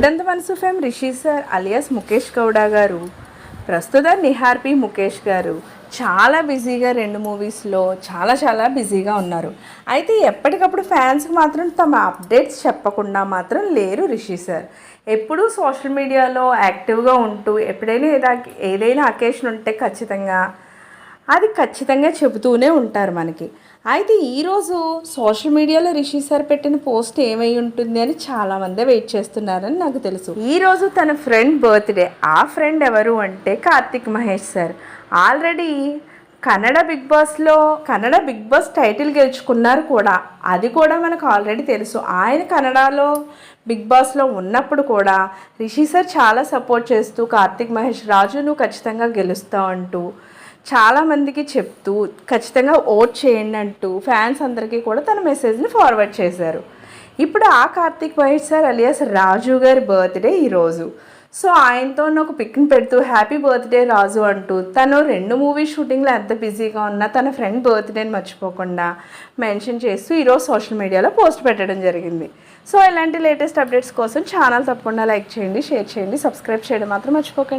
ఉడంత మనసు fame Rishi sir alias Mukesh Gowda గారు. ప్రస్తుతం నిహార్పి ముఖేష్ గారు. చాలా బిజీగా రెండు మూవీస్లో చాలా చాలా బిజీగా ఉన్నారు. అయితే ఎప్పటికప్పుడు ఫ్యాన్స్కి మాత్రం తమ అప్డేట్స్ చెప్పకుండా మాత్రం లేరు రిషి సార్. ఎప్పుడూ సోషల్ మీడియాలో యాక్టివ్గా ఉంటూ ఎప్పుడైనా ఏదైనా అకేషన్ ఉంటే ఖచ్చితంగా అది ఖచ్చితంగా చెబుతూనే ఉంటారు మనకి. అయితే ఈరోజు సోషల్ మీడియాలో రిషి సార్ పెట్టిన పోస్ట్ ఏమై ఉంటుంది అని చాలామంది వెయిట్ చేస్తున్నారని నాకు తెలుసు. ఈరోజు తన ఫ్రెండ్ బర్త్డే ఆ ఫ్రెండ్ ఎవరు అంటే Karthik Mahesh sir. Already Kannada Bigg బాస్లో కన్నడ బిగ్ బాస్ టైటిల్ గెలుచుకున్నారు కూడా. అది కూడా మనకు ఆల్రెడీ తెలుసు. ఆయన కన్నడలో బిగ్ బాస్లో ఉన్నప్పుడు కూడా రిషి సార్ చాలా సపోర్ట్ చేస్తూ కార్తిక్ మహేష్ రాజు నువ్వు ఖచ్చితంగా గెలుస్తావు అంటూ చాలామందికి చెప్తూ ఖచ్చితంగా ఓట్ చేయండి అంటూ ఫ్యాన్స్ అందరికీ కూడా తన మెసేజ్ని ఫార్వర్డ్ చేశారు. ఇప్పుడు ఆ కార్తీక్ వైట్ సార్ అలియాస్ రాజు గారి బర్త్డే ఈరోజు సో ఆయనతో ఒక పిక్ని పెడుతూ హ్యాపీ బర్త్డే రాజు అంటూ తను రెండు మూవీ షూటింగ్లో ఎంత బిజీగా ఉన్నా తన ఫ్రెండ్ బర్త్డేని మర్చిపోకుండా మెన్షన్ చేస్తూ ఈరోజు సోషల్ మీడియాలో పోస్ట్ పెట్టడం జరిగింది. సో ఇలాంటి లేటెస్ట్ అప్డేట్స్ కోసం ఛానల్ తప్పకుండా లైక్ చేయండి షేర్ చేయండి సబ్స్క్రైబ్ చేయడం మాత్రం మర్చిపోకండి.